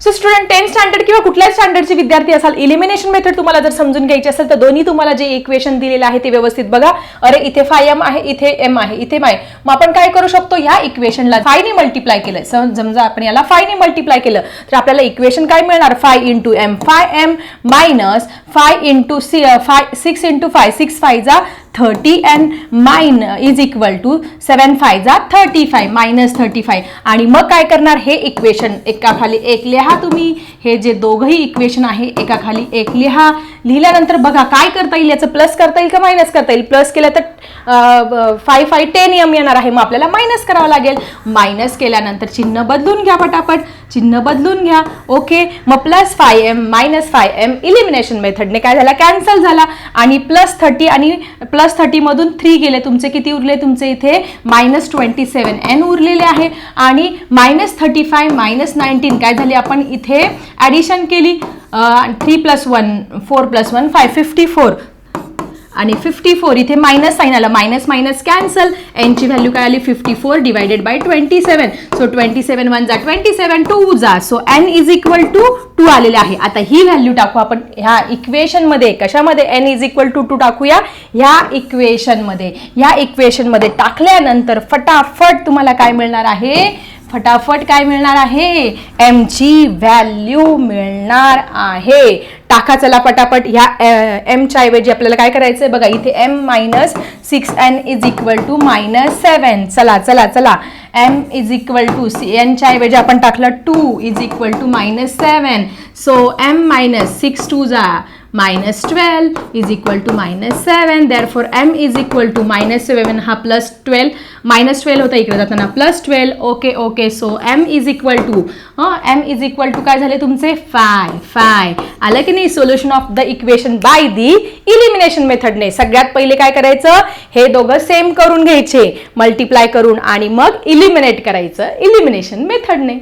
So student tenth standard किंवा कुठल्याच स्टँडर्डचे विद्यार्थी असाल इलिमिनेशन मेथड तुम्हाला जर समजून घ्यायची असेल तर दोन्ही तुम्हाला जे इक्वेशन दिलेलं आहे ते व्यवस्थित बघा. अरे इथे फाय एम आहे इथे एम आहे इथे माय मग आपण काय करू शकतो? ह्या इक्वेशनला फायने मल्टिप्लाय केलं. समजा आपण याला फायने मल्टिप्लाय केलं तर आपल्याला इक्वेशन काय मिळणार? Five into M five M minus five into C five six into five six five जा thirty and mine is equal to seven five जा thirty five minus thirty five आणि मग काय करणार? हे इक्वेशन एका खाली एक लिहा तुम्ही. हे जे दोघंही इक्वेशन आहे एका खाली एक लिहा. लिहिल्यानंतर बघा काय करता येईल याचं? प्लस करता येईल का मायनस करता येईल? प्लस केलं तर फाय फाय टेन एम येणार आहे. मग आपल्याला मायनस करावं लागेल. मायनस केल्यानंतर चिन्ह बदलून घ्या पटापट. चिन्ह बदलून घ्या. ओके? मग plus five M minus five M elimination मेथडने काय झाला? कॅन्सल झाला. आणि प्लस थर्टी आणि प्लस थर्टीमधून थ्री गेले. तुमचे किती उरले? तुमचे इथे मायनस ट्वेंटी सेवन एन उरलेले आहे. आणि minus thirty five minus nineteen काय झाली? आपण इथे ॲडिशन केली. Three plus one four plus one five fifty four. आणि फिफ्टी फोर इथे मायनस साईन आलं. Minus minus cancel. एनची व्हॅल्यू काय आली? Fifty four divided by twenty seven. So twenty seven one जा ट्वेंटी सेवन टू जा. So N is equal to two आलेले आहे. आता ही व्हॅल्यू टाकू आपण. ह्या इक्वेशनमध्ये कशामध्ये N is equal to two टाकूया? ह्या इक्वेशनमध्ये ह्या इक्वेशनमध्ये टाकल्यानंतर फटाफट तुम्हाला काय मिळणार आहे? फटाफट काय मिळणार आहे? एम ची व्हॅल्यू मिळणार आहे. टाका चला पटापट. ह्या एमच्या ऐवजी आपल्याला काय करायचं आहे बघा इथे M minus six N is equal to minus seven चला चला चला. M is equal to C एनच्या ऐवजी आपण टाकलं two is equal to minus seven so M minus six two जा. Minus twelve is equal to minus seven therefore M is equal to minus seven हा plus twelve minus twelve होता इकडे जाताना. Plus twelve okay okay so M is equal to हां M is equal to काय झाले तुमचे? Five five आलं की नाही? Solution of the equation by the elimination मेथडने सगळ्यात पहिले काय करायचं? हे दोघं सेम करून घ्यायचे. मल्टिप्लाय करून आणि मग इलिमिनेट करायचं. इलिमिनेशन मेथडने